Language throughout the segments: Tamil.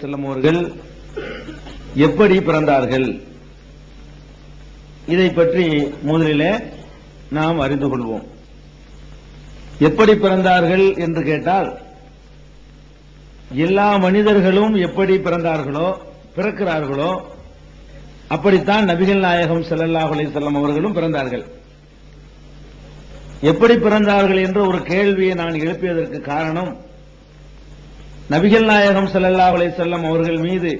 செல்லம் அவர்கள் எப்படி பிறந்தார்கள்? இதை பற்றி முதலிலே நாம் அறிந்து கொள்வோம். எப்படி பிறந்தார்கள் என்று கேட்டால் எல்லா மனிதர்களும் எப்படி பிறந்தார்களோ பிறக்கிறார்களோ அப்படித்தான் நபிகள் நாயகம் ஸல்லல்லாஹு செல்லம் அவர்களும் பிறந்தார்கள். எப்படி பிறந்தார்கள் என்ற ஒரு கேள்வியை நான் எழுப்பியதற்கு காரணம் நபிகள் நாயகம் ஸல்லல்லாஹு அலை செல்லம் அவர்கள் மீது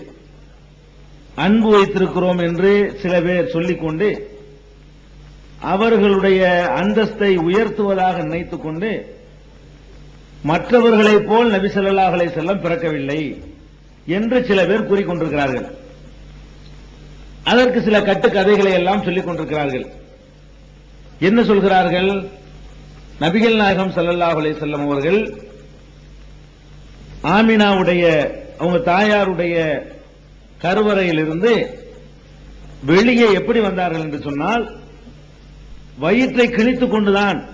அன்பு வைத்திருக்கிறோம் என்று சில பேர் சொல்லிக்கொண்டு அவர்களுடைய அந்தஸ்தை உயர்த்துவதாக நினைத்துக் கொண்டு மற்றவர்களைப் போல் நபி ஸல்லல்லாஹு அலை செல்லம் பிறக்கவில்லை என்று சில பேர் கூறிக்கொண்டிருக்கிறார்கள் அதற்கு சில கட்டுக்கதைகளை எல்லாம் சொல்லிக் கொண்டிருக்கிறார்கள். என்ன சொல்கிறார்கள்? நபிகள் நாயகம் ஸல்லல்லாஹு அலை செல்லம் அவர்கள் ஆமினாவுடைய அவங்க தாயாருடைய கருவறையிலிருந்து வெளியே எப்படி வந்தார்கள் என்று சொன்னால் வயிற்றை கிழித்துக் கொண்டுதான்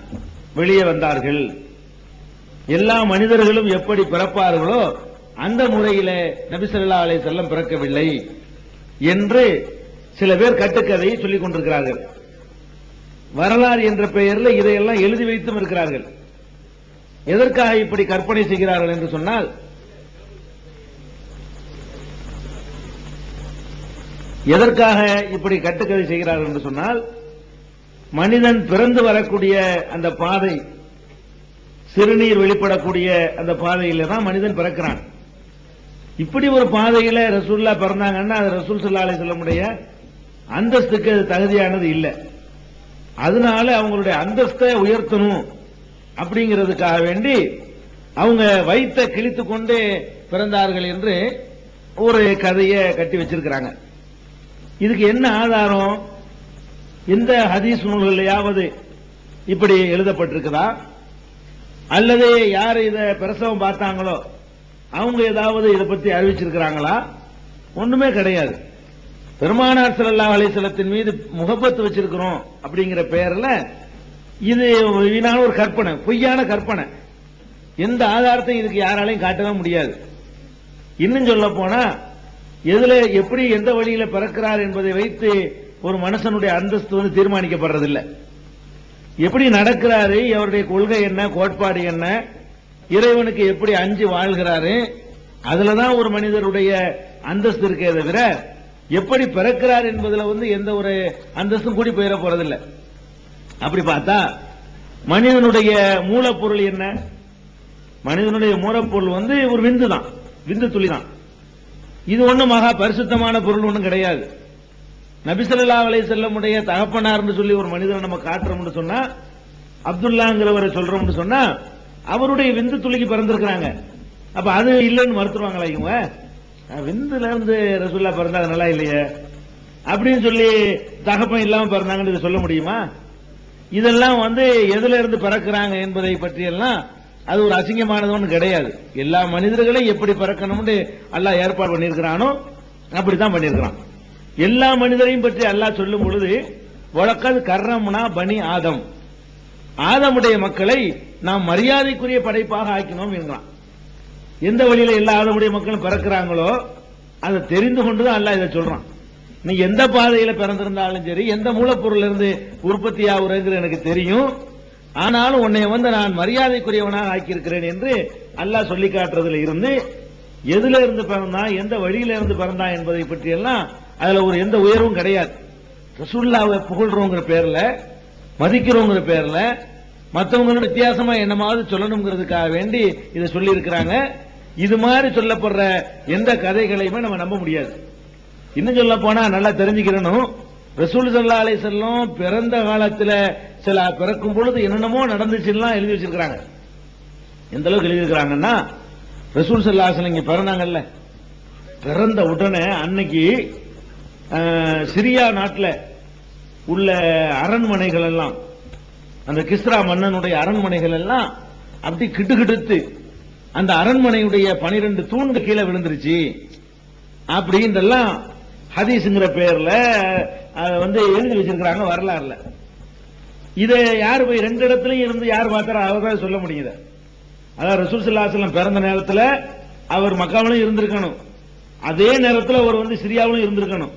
வெளியே வந்தார்கள். எல்லா மனிதர்களும் எப்படி பிறப்பார்களோ அந்த முறையில நபிசல்லா அலை செல்லம் பிறக்கவில்லை என்று சில பேர் கட்டுக்கதையை சொல்லிக் கொண்டிருக்கிறார்கள். வரலாறு என்ற பெயரில் இதையெல்லாம் எழுதி வைத்தும் இருக்கிறார்கள். எதற்காக இப்படி கற்பனை செய்கிறார்கள் என்று சொன்னால் எதற்காக இப்படி கட்டுக்கதை செய்கிறார்கள் என்று சொன்னால் மனிதன் பிறந்து வரக்கூடிய அந்த பாதை சிறுநீர் வெளிப்படக்கூடிய அந்த பாதையில தான் மனிதன் பிறக்கிறான். இப்படி ஒரு பாதையில ரசூல்லா பிறந்தாங்கன்னா அது ரசூல் சல்லா முடிய அந்தஸ்துக்கு அது தகுதியானது இல்லை. அதனால அவங்களுடைய அந்தஸ்தை உயர்த்தணும். அப்படிங்கிறதுக்காக வேண்டி அவங்க வயிற்றை கிழித்து கொண்டு பிறந்தார்கள் என்று ஒரு கதையை கட்டி வச்சிருக்கிறாங்க. இதுக்கு என்ன ஆதாரம்? எந்த ஹதீஸ் நூல்களையாவது இப்படி எழுதப்பட்டிருக்குதா? அல்லது யார் இதை பிரசவம் பார்த்தாங்களோ அவங்க ஏதாவது இதை பத்தி அறிவிச்சிருக்கிறாங்களா? ஒண்ணுமே கிடையாது. பெருமானார் ஸல்லல்லாஹு அலைஹி மீது முகப்பத்து வச்சிருக்கிறோம் அப்படிங்கிற பெயர்ல இது வீணான ஒரு கற்பனை பொய்யான கற்பனை. எந்த ஆதாரத்தையும் இதுக்கு யாராலையும் காட்டவே முடியாது. இன்னும் சொல்ல போனா எதுல எப்படி எந்த வழியில பிறக்கிறார் என்பதை வைத்து ஒரு மனுஷனுடைய அந்தஸ்து வந்து தீர்மானிக்கப்படுறதில்லை. எப்படி நடக்கிறாரு அவருடைய கொள்கை என்ன கோட்பாடு என்ன இறைவனுக்கு எப்படி அஞ்சு வாழ்கிறாரு அதுலதான் ஒரு மனிதருடைய அந்தஸ்து இருக்கே தவிர எப்படி பிறக்கிறார் என்பதுல வந்து எந்த ஒரு அந்தஸ்தும் கூடி போயிட போறதில்லை. அப்படி பார்த்தா மனிதனுடைய மூலப்பொருள் என்ன? மனிதனுடைய மூலப்பொருள் வந்து ஒரு விந்து தான். விந்து துளி தான் இது ஒண்ணும் மகா பரிசுத்தமான பொருள் ஒன்றும் கிடையாது. நபிசல்லா அலை செல்லமுடைய தகப்பனார்னு சொல்லி ஒரு மனிதனை நம்ம காட்டுறோம்னு சொன்னா அப்துல்லாங்கிறவரை சொல்றோம்னு சொன்னா அவருடைய விந்து துளிக்கு பிறந்திருக்கிறாங்க. அப்ப அது இல்லைன்னு மறுத்துருவாங்களா இவங்க? விந்துல இருந்து ரசுல்லா பிறந்தாங்க நல்லா இல்லையே? அப்படின்னு சொல்லி தகப்பன் இல்லாம பிறந்தாங்கன்னு சொல்ல முடியுமா? இதெல்லாம் வந்து எதுல இருந்து பிறக்கிறாங்க என்பதை பற்றியெல்லாம் அது ஒரு அசிங்கமானது ஒன்று கிடையாது. எல்லா மனிதர்களையும் எப்படி பிறக்கணும்னு அல்லாஹ் ஏற்பாடு பண்ணியிருக்கிறானோ அப்படித்தான் பண்ணியிருக்கிறான். எல்லா மனிதரையும் பற்றி அல்லாஹ் சொல்லும் பொழுது வழக்கல் கர்ணம்னா பனி ஆதம். ஆதமுடைய மக்களை நாம் மரியாதைக்குரிய படைப்பாக ஆக்கினோம் என்கிறான். எந்த வழியில எல்லா ஆதமுடைய மக்களும் பிறக்கிறாங்களோ அதை தெரிந்து கொண்டுதான் அல்லாஹ் இதை சொல்றான். நீ எந்த பாதையில பிறந்திருந்தாலும் சரி எந்த மூலப்பொருள் இருந்து உற்பத்தி ஆகுறதுங்கிறது எனக்கு தெரியும். ஆனாலும் உன்னை வந்து நான் மரியாதைக்குரியவனாக ஆக்கியிருக்கிறேன் என்று அல்லாஹ் சொல்லி காட்டுறதுல இருந்து எதுல இருந்து பிறந்தான் எந்த வழியில இருந்து பிறந்தான் என்பதை பற்றி எல்லாம் அதுல ஒரு எந்த உயர்வும் கிடையாது. ரசுல்லாவை புகழ்றோங்கிற பேர்ல மதிக்கிறோங்கிற பேர்ல மற்றவங்களோட வித்தியாசமா என்னமாவது சொல்லணுங்கிறதுக்காக வேண்டி இதை சொல்லி இருக்கிறாங்க இது மாதிரி சொல்லப்படுற எந்த கதைகளையுமே நம்ம நம்ப முடியாது. இன்னும் சொல்ல போனா நல்லா தெரிஞ்சுக்கிறனும் ரசூல் சல்லா அலை செல்லம் பிறந்த காலத்துல சில பிறக்கும் பொழுது என்னென்னமோ நடந்துச்சுன்னா எழுதி வச்சிருக்கிறாங்க. எந்த அளவுக்கு எழுதியிருக்கிறாங்கன்னா ரசூல் சல்லா அலிஸ்லாம் இங்க பிறந்தாங்கல்ல. பிறந்த உடனே அன்னைக்கு சிரியா நாட்டில் உள்ள அரண்மனைகள் எல்லாம் அந்த கிஸ்ரா மன்னனுடைய அரண்மனைகள் எல்லாம் அப்படி கிட்டுக்கிட்டு அந்த அரண்மனையுடைய பனிரெண்டு தூண்கள் கீழே விழுந்துருச்சு. அப்படின்றெல்லாம் ஹதீஸ்ங்கிற பேர்ல அதை வந்து எழுதி வச்சிருக்கிறாங்க வரலாறுல. இதை யார் போய் ரெண்டு இடத்துலயும் இருந்து யார் பார்த்தாரோ அவர் தான் சொல்ல முடியுது. அதாவது ரசூல் பிறந்த நேரத்தில் அவர் மக்காவிலும் இருந்திருக்கணும். அதே நேரத்தில் அவர் வந்து சிரியாவிலும் இருந்திருக்கணும்.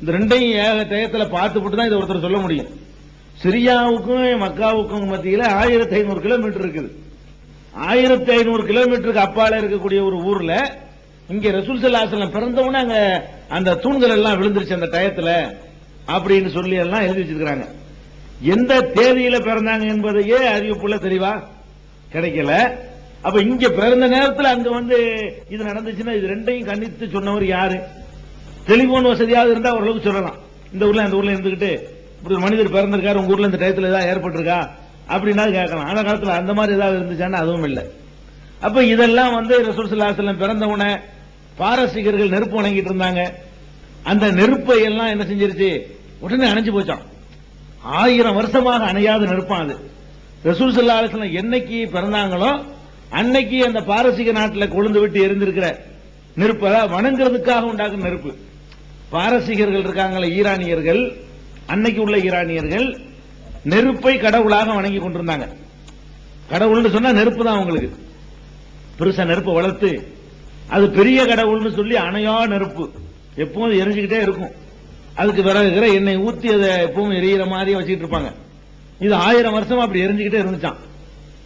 இந்த ரெண்டையும் ஏக டயத்துல பார்த்துப்பட்டு தான் இதை ஒருத்தர் சொல்ல முடியும். சிரியாவுக்கும் மக்காவுக்கும் மத்தியில் ஆயிரத்தி ஐநூறு கிலோமீட்டர் இருக்குது. ஆயிரத்தி ஐநூறு கிலோமீட்டருக்கு அப்பால இருக்கக்கூடிய ஒரு ஊர்ல இங்க ரசூல் சல்லாசலம் பிறந்தவொடனே அங்க அந்த தூண்கள் எல்லாம் விழுந்துருச்சு அந்த டயத்துல அப்படின்னு சொல்லி எல்லாம் எழுதி வச்சிருக்கிறாங்க. எந்த தேதியில பிறந்தாங்க என்பதையே அறிவிப்புள்ள தெளிவா கிடைக்கல. அப்ப இங்க பிறந்த நேரத்தில் அங்க வந்து இது நடந்துச்சுன்னா இது ரெண்டையும் கண்டித்து சொன்னவர் யாரு? டெலிபோன் வசதியாவது இருந்தா ஓரளவுக்கு சொல்லலாம். இந்த ஊர்ல அந்த ஊர்ல இருந்துகிட்டு இப்படி மனிதர் பிறந்திருக்காரு உங்க ஊர்ல இந்த டயத்துல ஏதாவது ஏற்பட்டிருக்கா? அப்படின்னா கேட்கலாம். அந்த காலத்தில் அந்த மாதிரி ஏதாவது இருந்துச்சான்னு அதுவும் இல்லை. அப்ப இதெல்லாம் வந்து ரசூல் சல்லாஹ் பிறந்தவனே பாரசீகர்கள் நெருப்பு வணங்கிட்டு இருந்தாங்க. அந்த நெருப்பை எல்லாம் என்ன செஞ்சிருச்சு? உடனே அணைஞ்சு போச்சான் ஆயிரம் வருஷமாக அணையாத நெருப்பான் அது. ரசூல் சல்லா அலிஸ்லாம் என்னைக்கு பிறந்தாங்களோ அன்னைக்கு அந்த பாரசீக நாட்டில் கொழுந்து விட்டு எரிந்திருக்கிற நெருப்பை வணங்குறதுக்காக உண்டாகும் நெருப்பு. பாரசீகர்கள் இருக்காங்களே ஈரானியர்கள் அன்னைக்கு உள்ள ஈரானியர்கள் நெருப்பை கடவுளாக வணங்கி கொண்டிருந்தாங்க. கடவுள்னு சொன்னா நெருப்பு தான் அவங்களுக்கு. பெருசா நெருப்பை வளர்த்து அது பெரிய கடவுள்னு சொல்லி அணையா நெருப்பு. எப்பவும் எரிஞ்சுக்கிட்டே இருக்கும். அதுக்கு பிறகு எண்ணெய் ஊத்தி அதை எப்பவும் எரியிற மாதிரி வச்சுக்கிட்டு இருப்பாங்க. இது ஆயிரம் வருஷமா அப்படி எரிஞ்சுக்கிட்டே இருந்துச்சான்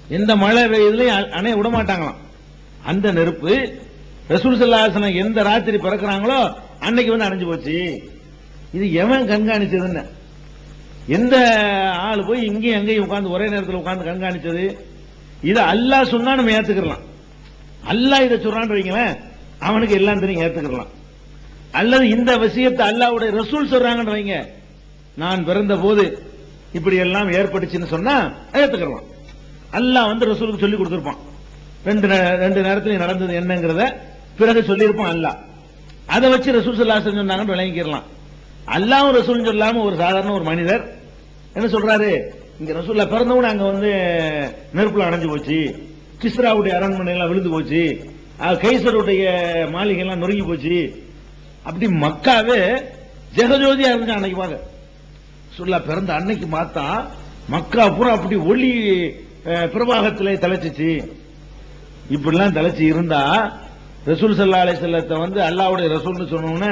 எந்த மழை பெய்யுதுலயும் அணைய விட மாட்டாங்களாம். அந்த நெருப்பு ரசூல் சல்லாசனம் எந்த ராத்திரி பிறக்கிறாங்களோ அன்னைக்கு வந்து அணைஞ்சு போச்சு. இது எவன் கண்காணிச்சதுன்னு. எந்த ஆள் போய் இங்கேயும் அங்கேயும் உட்காந்து ஒரே நேரத்தில் உட்காந்து கண்காணிச்சது? இதை அல்லாஹ் சொன்னா நம்ம ஏத்துக்கலாம் அல்லாஹ் இதை சொல்றான்னு வைங்களேன் அவனுக்கு எல்லாம் தெரியும் ஏத்துக்கலாம் அல்லது இந்த விஷயத்தை அல்லாவுடைய ரசூல் சொல்றாங்கன்னு வைங்க. நான் பிறந்த போது இப்படி எல்லாம் ஏற்பட்டுச்சுன்னு சொன்னா ஏத்துக்கலாம் அல்லாஹ் வந்து ரசூலுக்கு சொல்லி கொடுத்துருப்பான். ரெண்டு ரெண்டு நேரத்தில் நடந்தது என்னங்கிறத பிறகு சொல்லியிருப்பான் அல்லாஹ். அதை வச்சு ரசூல் சொல்லா அலைஹி சொன்னாங்கன்னு விளங்கிக்கிறலாம் அல்லாவும் ரசூல் சொல்லாம ஒரு சாதாரண ஒரு மனிதர் என்ன சொல்றாரு? இங்க ரசூல்லா பிறந்தவன அங்க வந்து நெருப்புல அடைஞ்சு போச்சு. கிஸ்ராவுடைய அரண்மனை எல்லாம் விழுந்து போச்சு. கைசருடைய மாளிகை எல்லாம் நொறுங்கி போச்சு. அப்படி மக்காவே ஜெகஜோதியா இருந்துச்சு அன்னைக்கு பார்க்க. பிறந்த அன்னைக்கு பார்த்தா மக்கா பூரா அப்படி ஒளி பிரவாகத்தில் பிரவாகத்திலே தலைச்சிச்சு. இப்படிலாம் தலைச்சி இருந்தா ரசூல் சல்லா அலை செல்லத்தை வந்து அல்லாவுடைய ரசூல்னு சொன்னோன்னு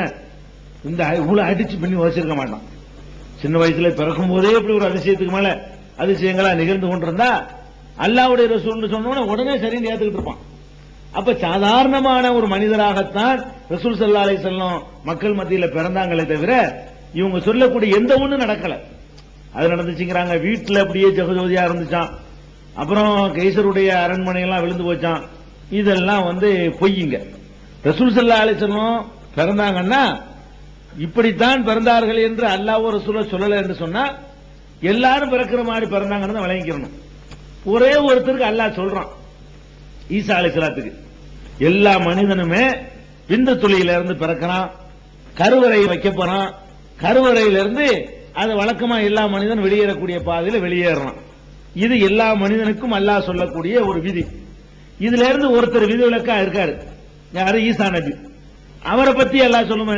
இந்த இவ்வளவு அடிச்சு பண்ணி வச்சிருக்க மாட்டான். சின்ன வயசுல பிறக்கும் போதே இப்படி ஒரு அதிசயத்துக்கு மேல அதிசயங்களா நிகழ்ந்து கொண்டிருந்தா அல்லாவுடைய ரசூல்னு சொன்னோட உடனே சரின்னு ஏத்துக்கிட்டு இருப்பான். அப்ப சாதாரணமான ஒரு மனிதராகத்தான் ரசூல் சல்லா அலை செல்லம் மக்கள் மத்தியில பிறந்தாங்களே தவிர இவங்க சொல்லக்கூடிய எந்த ஒண்ணும் நடக்கல. அது நடந்துச்சுங்கிறாங்க. வீட்டுல அப்படியே ஜெகஜோதியா இருந்துச்சான். அப்புறம் கைசருடைய அரண்மனை எல்லாம் விழுந்து போச்சான். இதெல்லாம் வந்து பொய்யுங்க ரசூல் சல்லா அலை செல்லம் பிறந்தாங்கன்னா இப்படித்தான் பிறந்தார்கள் என்று அல்லாஹ் ரசூல சொல்லல என்று சொன்னா எல்லாரும் பிறக்கிற மாதிரி பிறந்தாங்கன்னு தான் விளங்கிக்கிறணும். ஒரே ஒருத்தருக்கு அல்லாஹ் சொல்றான். ஈசா அலிஸ்லாத்துக்கு எல்லா மனிதனுமே விந்து துளியில இருந்து பிறக்கிறான். கருவறை வைக்க போறான். கருவறையில இருந்து அது வழக்கமா எல்லா மனிதனும் வெளியேறக்கூடிய பாதையில வெளியேறான். இது எல்லா மனிதனுக்கும் அல்லாஹ் சொல்லக்கூடிய ஒரு விதி. இதுல இருந்து ஒருத்தர் விதிவிலக்கா இருக்காரு. யாரு? ஈசா நபி. அவரை பத்தி எல்லாம் சொல்லுமா